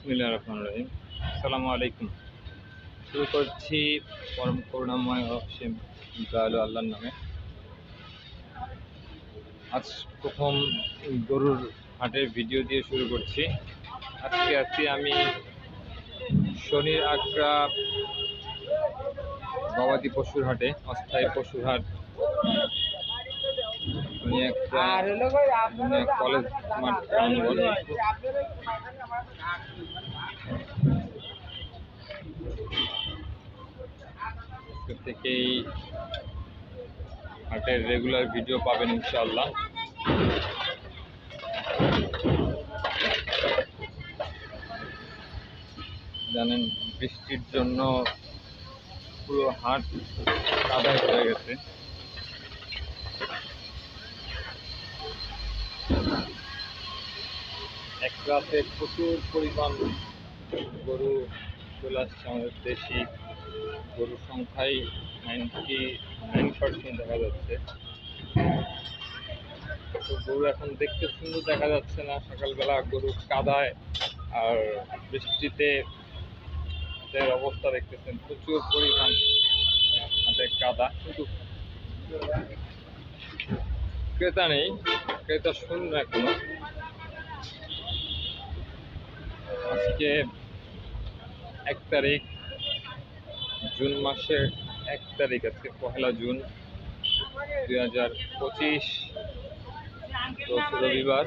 বিসমিল্লাহ রহমান রহিম আসসালামু আলাইকুম। শুরু করছি পরম করুণাময় অসীম দয়ালু আল্লাহর নামে। আজ প্রথম গরুর হাটের ভিডিও দিয়ে শুরু করছি। আজকে আছি আমি শনির আগ্রা গবাদি পশুর হাটে, অস্থায়ী পশুর হাট উনি একটা উনি এক কলেজ থেকেই হাটের রেগুলার ভিডিও পাবেন ইনশাআল্লাহ। জানেন বৃষ্টির জন্য পুরো হাট কাদায় হয়ে গেছে। রাতে প্রচুর পরিমাণ গরু চলে আসছে আমাদের দেশি। গরুর সংখ্যাই নাইনটি নাইন পার্সেন্ট দেখা যাচ্ছে। গরু এখন দেখতে সুন্দর দেখা যাচ্ছে না। সকালবেলা গরু কাদায় আর বৃষ্টিতে অবস্থা দেখতেছেন। প্রচুর পরিমাণ হাতে কাদা। কিন্তু ক্রেতা নেই। ক্রেতা শূন্য এখনও। আজকে এক তারিখ জুন মাসের এক তারিখ আজকে পহেলা জুন দুই হাজার পঁচিশ রবিবার।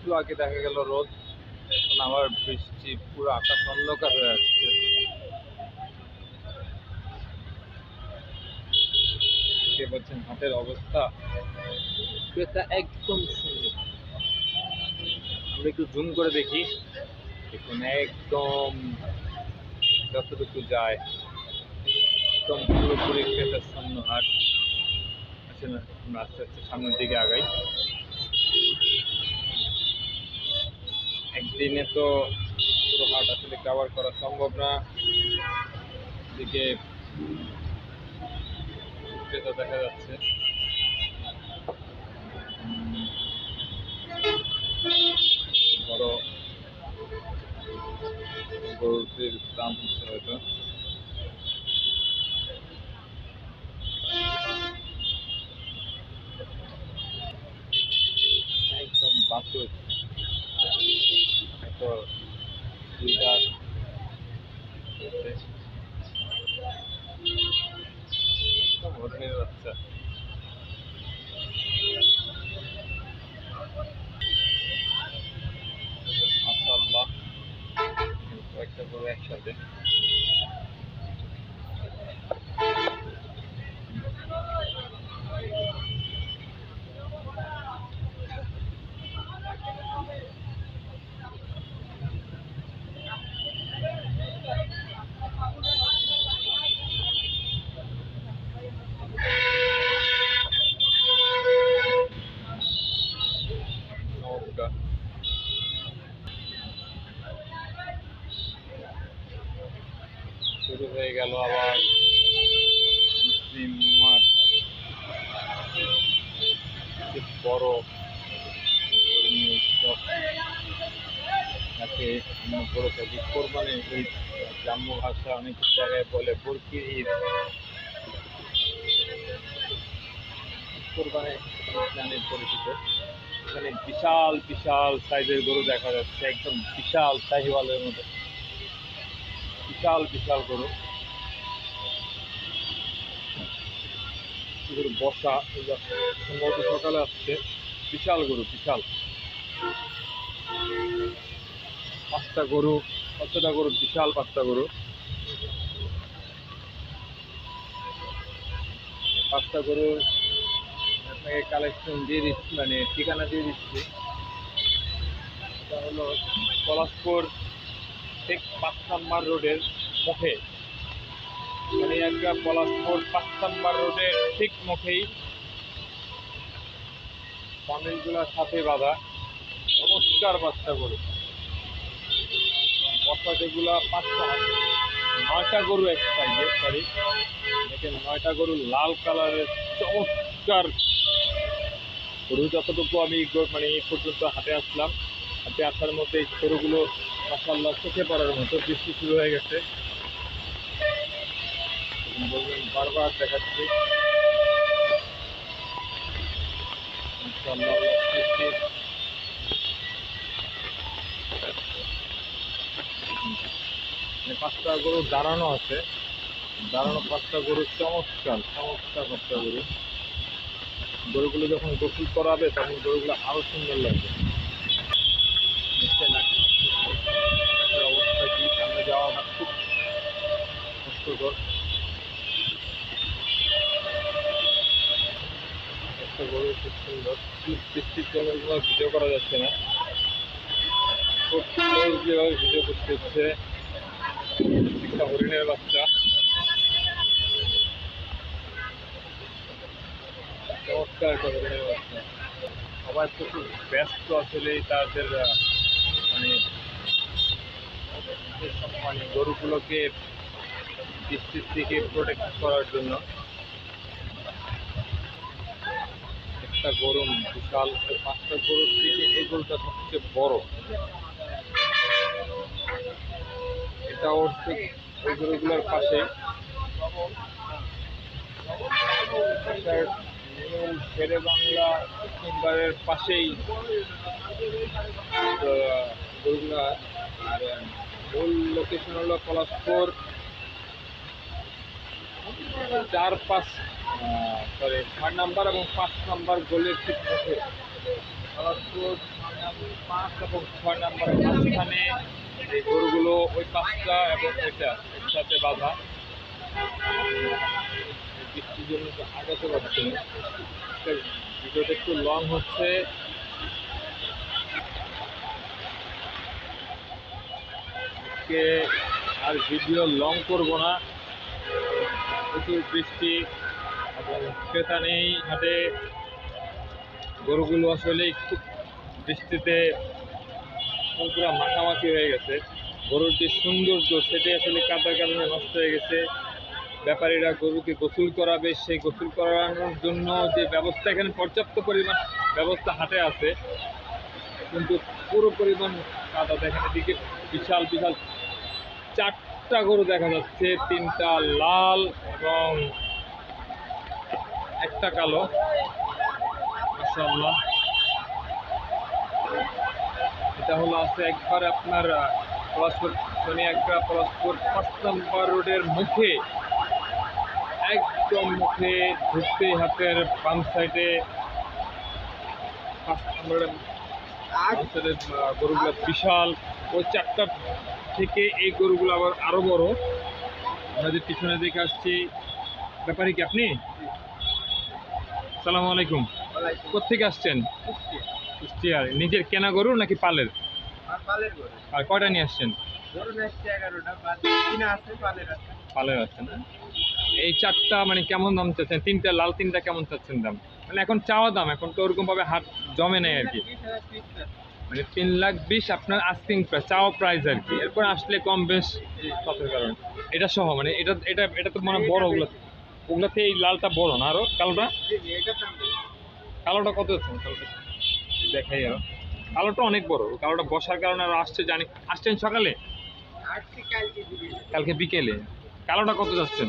একটু আগে দেখা গেল রোদ আবার বৃষ্টি পুরো আকাশ অন্ধকার হয়ে আসছে। কে বলছেন হাতের অবস্থা। ক্রেতা একদম সুন্দর আমরা একটু জুম করে দেখি। দেখুন একদম যতটুকু যায় একদম পুরোপুরি ক্রেতা শূন্য হাট। আসলে আমরা আস্তে আস্তে সামনের দিকে আগাই। একদিনে তো পুরো হাট আসলে কভার করা সম্ভব না। দিকে দেখা যাচ্ছে বড় গরুটির দাম হচ্ছে হয়তো একদম বাসুর এত লিটার হরিণের বাচ্চা মাশাআল্লাহ কয়েকটা গরু একসাথে চমৎকার শুরু হয়ে গেল আবার। মাঠ বড়। উৎসব তাকে আমরা বলে থাকি কোরবানি ঈদ গ্রাম্য ভাষা অনেক জায়গায় বলে বরকির ঈদ। উত্তর নামে পরিচিত। এখানে বিশাল বিশাল সাইজের গরু দেখা যাচ্ছে একদম বিশাল শাহিওয়ালের মতো। বিশাল বিশাল গরু। গরু বসা সম্ভবত সকালে আসছে। বিশাল গরু, বিশাল। পাঁচটা গরু পাঁচটা গরু, বিশাল পাঁচটা গরু। পাঁচটা গরু আপনাকে কালেকশন দিয়ে দিচ্ছি মানে ঠিকানা দিয়ে দিচ্ছি। এটা হলো পলাশপুর, ঠিক পাঁচ নাম্বার রোডের মুখে। একটা পলাশপুর পাঁচ নাম্বার রোডের ঠিক মুখেই পানিগুলোর সাথে বাঁধা বাচ্চা গরু। বর্ষা যেগুলো পাঁচটা নয়টা গরু এক সাইজে সরি দেখেন নয়টা গরু লাল কালারের চমৎকার গরু। যতটুকু আমি মানে এই পর্যন্ত হাতে আসলাম হাতে আসার মধ্যে এই গরুগুলো মাসাল্লাহ চোখে পড়ার মতো বৃষ্টি শুরু হয়ে গেছে। বলবেন, বারবার দেখাচ্ছি। পাঁচটা গরু দাঁড়ানো আছে। দাঁড়ানো পাঁচটা গরু চমৎকার চমৎকার পাঁচটা গরু। গরুগুলো যখন গোসল করাবে, তখন গরুগুলো আরও সুন্দর লাগবে। অবস্থা কি সামনে যাওয়াটা খুব কষ্টকর। একটা গরু খুব সুন্দর। বৃষ্টির জন্য ভিডিও করা যাচ্ছে না। খুব ভিডিও করতে হচ্ছে। একটা হরিণের বাচ্চা। একটা হরিণের প্রচুর ব্যস্ত আসলে তাদের মানে মানে গরুগুলোকে বৃষ্টির থেকে প্রোটেক্ট করার জন্য। একটা গরম, বিশাল পাঁচটা গরুর থেকে এই গরুটা সবচেয়ে বড়। এটা ওর ঠিক ওই গরুগুলোর পাশে। শেরে বাংলা চেম্বারের পাশেই গরুগুলা। আর মূল লোকেশন হলো পলাশপুর। চার পাঁচ সরি ছয় নাম্বার এবং পাঁচ নাম্বার গোলের ঠিক নাম্বার, পাঁচ এবং ছয় নাম্বারের মাঝখানে এই গরুগুলো ওই পাঁচটা এবং এটা একসাথে বাঁধা। বৃষ্টির জন্য আগাতে পারছি ভিডিওটা একটু লং হচ্ছে। আর ভিডিও লং করব না। প্রচুর বৃষ্টি। ক্রেতা নেই হাটে গরুগুলো আসলে খুব বৃষ্টিতে পুরো মাখামাখি হয়ে গেছে। গরুর যে সৌন্দর্য, সেটাই আসলে কাদার কারণে নষ্ট হয়ে গেছে। ব্যাপারীরা গরুকে গোসল করাবে, সেই গোসল করানোর জন্য যে ব্যবস্থা এখানে পর্যাপ্ত পরিমাণ ব্যবস্থা হাতে আছে, কিন্তু পুরো পরিমাণ কাদা দেখেন এদিকে বিশাল বিশাল চারটা গরু দেখা যাচ্ছে, তিনটা লাল এবং একটা কালো। মাশাআল্লাহ। এটা হলো আছে একবার আপনার পলাশপুর শনি একটা পলাশপুর পাঁচ নম্বর রোডের মুখে। একদম মুখে ঢুকতে হাতের বাম সাইডে পাঁচ নম্বরের গরুগুলো বিশাল। ওই চারটা থেকে এই গরুগুলো আবার আরও বড়। আমরা যে পিছনে দেখে আসছি। ব্যাপারী কি আপনি? সালাম আলাইকুম। কোথেকে আসছেন? কুষ্টিয়ার। নিজের কেনা গরু নাকি পালের? আর কয়টা নিয়ে আসছেন? পালের আসছেন এই চারটা মানে কেমন দাম চাচ্ছেন? তিনটা লাল তিনটা কেমন চাচ্ছেন দাম? মানে এখন চাওয়া দাম এখন তো ওরকম ভাবে হাট জমে নেই আর কি। মানে তিন লাখ বিশ আপনার আস্কিং প্রাইস চাওয়া প্রাইস আর কি। এরপর আসলে কম বেশ কতের কারণে। এটা সহ মানে এটা এটা এটা তো মানে বড় ওগুলো। ওগুলোতে এই লালটা বড় না আরও? কালোটা? কালোটা কত কালোটা দেখাই আরও। কালোটা অনেক বড়। কালোটা বসার কারণে আরও আসছে জানি। আসছেন সকালে? কালকে বিকেলে। কালোটা কত যাচ্ছেন?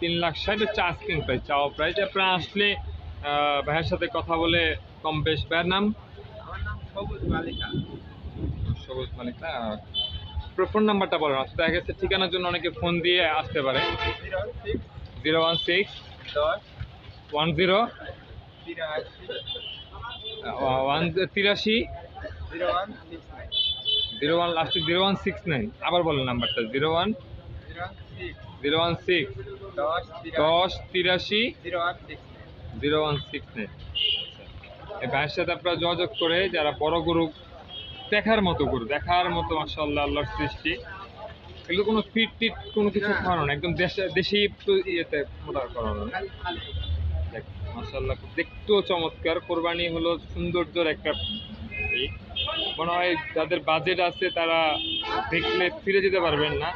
তিন লাখ ষাট। হচ্ছে আস্কিং প্রাইস চাওয়া প্রাইস আপনারা আসলে ভাইয়ের সাথে কথা বলে কম বেশ। ভাইয়ের নাম সবুজ মালিকা। সবুজ মালিক। না ফোন নাম্বারটা বলেন দেখা গেছে ঠিকানার জন্য অনেকে ফোন দিয়ে আসতে পারে। Zero one six one zero one তিরাশি জিরো ওয়ান লাস্টে জিরো ওয়ান সিক্স নাইন। আবার বলেন নাম্বারটা zero one zero one six দশ তিরাশি জিরো ওয়ান সিক্স নাইন। এই ভাইয়ের সাথে আপনারা যোগাযোগ করে যারা বড় গরু দেখার মতো গরু দেখার মতো মাসাল্লাহ আল্লাহর সৃষ্টি। এগুলো কোনো ফিট টিট কোনো কিছু। খাওয়ানো না একদম দেশে দেশি ইয়েতে মোটা করানো না। মাসাল্লাহ দেখতেও চমৎকার। কোরবানি হলো সৌন্দর্যের একটা মনে হয় যাদের বাজেট আছে তারা দেখলে ফিরে যেতে পারবেন না।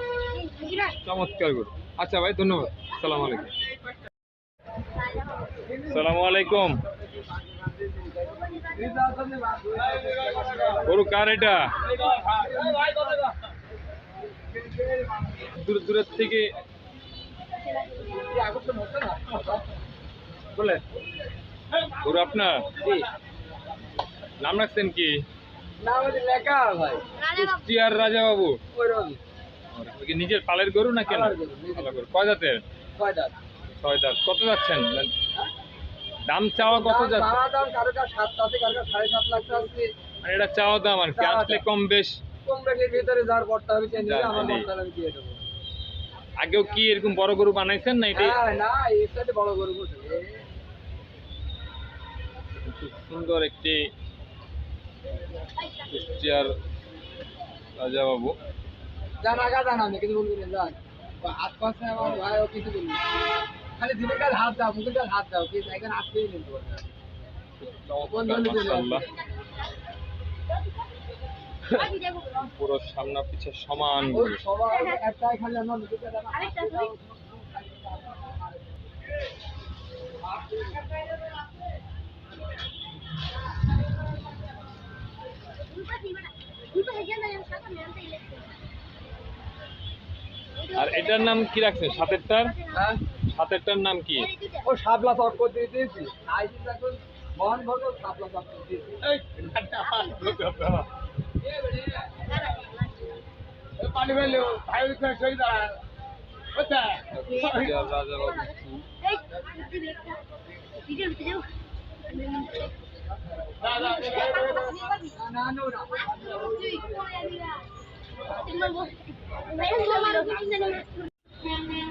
চমৎকার গরু আচ্ছা ভাই ধন্যবাদ। সালাম আলাইকুম। সালামু আলাইকুম। গরু কার এটা? দূর দূরের থেকে। বলে গরু আপনার? নাম রাখছেন কি? কুষ্টিয়ার রাজা বাবু নিজের পালের গরু না? কেন কয় কয়টা ছয় দাঁত কত যাচ্ছেন? দাম চাওয়া কত যাচ্ছে? দাম কারও কাছে সাত আছে কারও কাছে সাড়ে সাত লাখ আছে। মানে এটা চাওয়া দাম আর কি আসলে কম বেশ। কম বেশির ভিতরে যার পড়তে হবে চেঞ্জ যার আমার নিলেই। পড়তে হবে দিয়ে দেবো। আগেও কি এরকম বড় গরু বানাইছেন না এটাই? হ্যাঁ না এর সাথে বড় গরু বসে সুন্দর একটি কুষ্টিয়ার রাজা বাবু জানা আগা জান আমি কিছু বলবি না জান হাত পাশে আমার ভাই ও কিছু বলবি। খালি দিনের কাল হাত দাও মুখের কাল হাত দাও কিন্তু আসতেই পুরো সামনা পিছে সমান। আর এটার নাম কি রাখছেন? সাতেরটার? সাতেরটার নাম কি? ও সাবলা তর্ক দিয়ে দিয়েছি। মহান ভগত দিয়েছি। পানি ফেলল ভাই সই দাঁড়া। কুষ্টিয়ার রাজা বাবু না না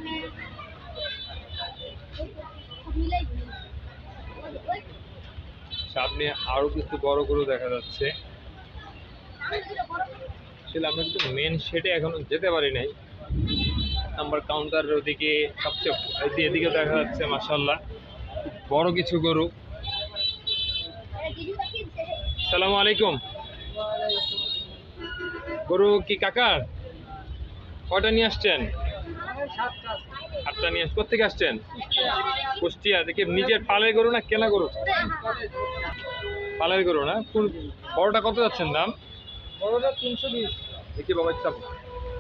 না সামনে আরও কিছু বড় গরু দেখা যাচ্ছে। আসলে আমরা কিন্তু মেন শেডে এখনও যেতে পারি নাই। নাম্বার কাউন্টারের ওদিকে সবচেয়ে এদিকে দেখা যাচ্ছে মাসাল্লাহ বড় কিছু গরু। সালামু আলাইকুম। গরু কি কাকার? কয়টা নিয়ে আসছেন? আটটা নিয়ে কোথেকে আসছেন? কুষ্টিয়া দেখে নিজের পালের গরু না কেনা গরু? পালের গরু না? কোন বড়টা কত যাচ্ছেন দাম? বড়টা তিনশো বিশ। দেখি বাবা চাপ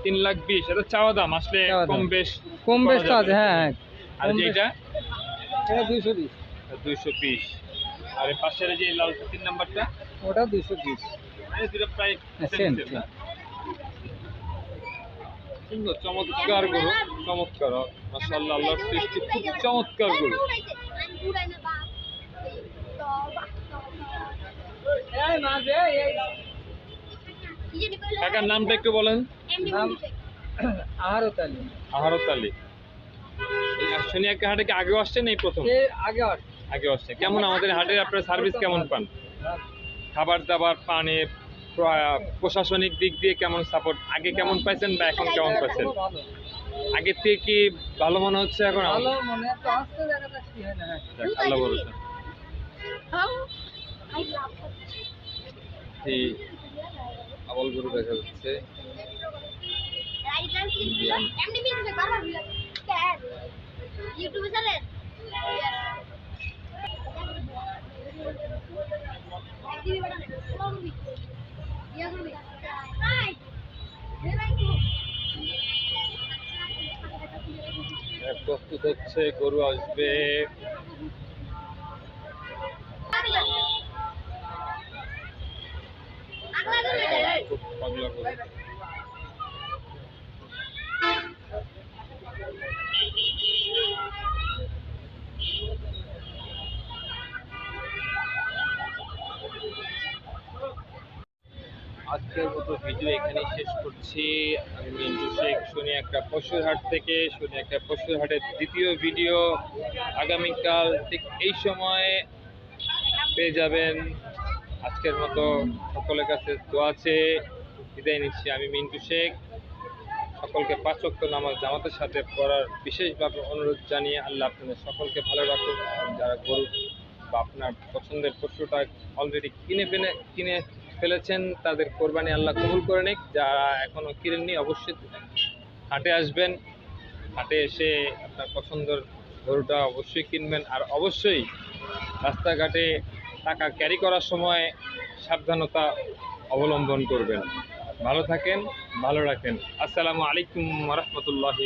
তিন লাখ বিশ এটা চাওয়া দাম আসলে কম বেশ কম বেশ তো আছে হ্যাঁ আর কম বেশ। যেটা এটা দুইশো বিশ। দুইশো বিশ। আর পাশের যে লাল তিন নাম্বারটা? ওটা দুইশো বিশ। দুটো প্রায় হ্যাঁ, সুন্দর চমৎকার গরু চমৎকার মাসাল্লাহ আল্লাহর সৃষ্টি খুব চমৎকার গরু। কাকার নামটা একটু বলেন। আহারত আলী। শনিয়াকে হাটে কি আগেও আসছেন এই প্রথম? আগে আগে আসছে। কেমন আমাদের হাটের আপনার সার্ভিস কেমন পান? খাবার দাবার পানি প্রশাসনিক দিক দিয়ে কেমন সাপোর্ট আগে কেমন পাইছেন বা এখন কেমন পাইছেন? আগের থেকে কি ভালো মনে হচ্ছে এখন? আল্লাহ আবল গরু দেখা যাচ্ছে। ইউটিউবে প্রস্তুত হচ্ছে গরু আসবে। খুব পাগলা গরু আজকের মতো ভিডিও এখানেই শেষ করছি। আমি শেখ শুনি একটা পশুর হাট থেকে শুনি একটা পশুর হাটের দ্বিতীয় ভিডিও আগামীকাল ঠিক এই সময়ে পেয়ে যাবেন। আজকের মতো সকলের কাছে দোয়া চেয়ে বিদায় নিচ্ছি আমি মিন্টু শেখ। সকলকে পাঁচ ওয়াক্ত নামাজ জামাতের সাথে পড়ার বিশেষভাবে অনুরোধ জানিয়ে আল্লাহ আপনাদের সকলকে ভালো রাখুন যারা গরু বা আপনার পছন্দের পশুটা অলরেডি কিনে ফেলে কিনে ফেলেছেন, তাদের কোরবানি আল্লাহ কবুল করে নিক। যারা এখনও কিনেননি অবশ্যই হাটে আসবেন। হাটে এসে আপনার পছন্দের গরুটা অবশ্যই কিনবেন। আর অবশ্যই রাস্তাঘাটে টাকা ক্যারি করার সময় সাবধানতা অবলম্বন করবেন। ভালো থাকেন, ভালো রাখেন। আসসালামু আলাইকুম রহমতুল্লাহি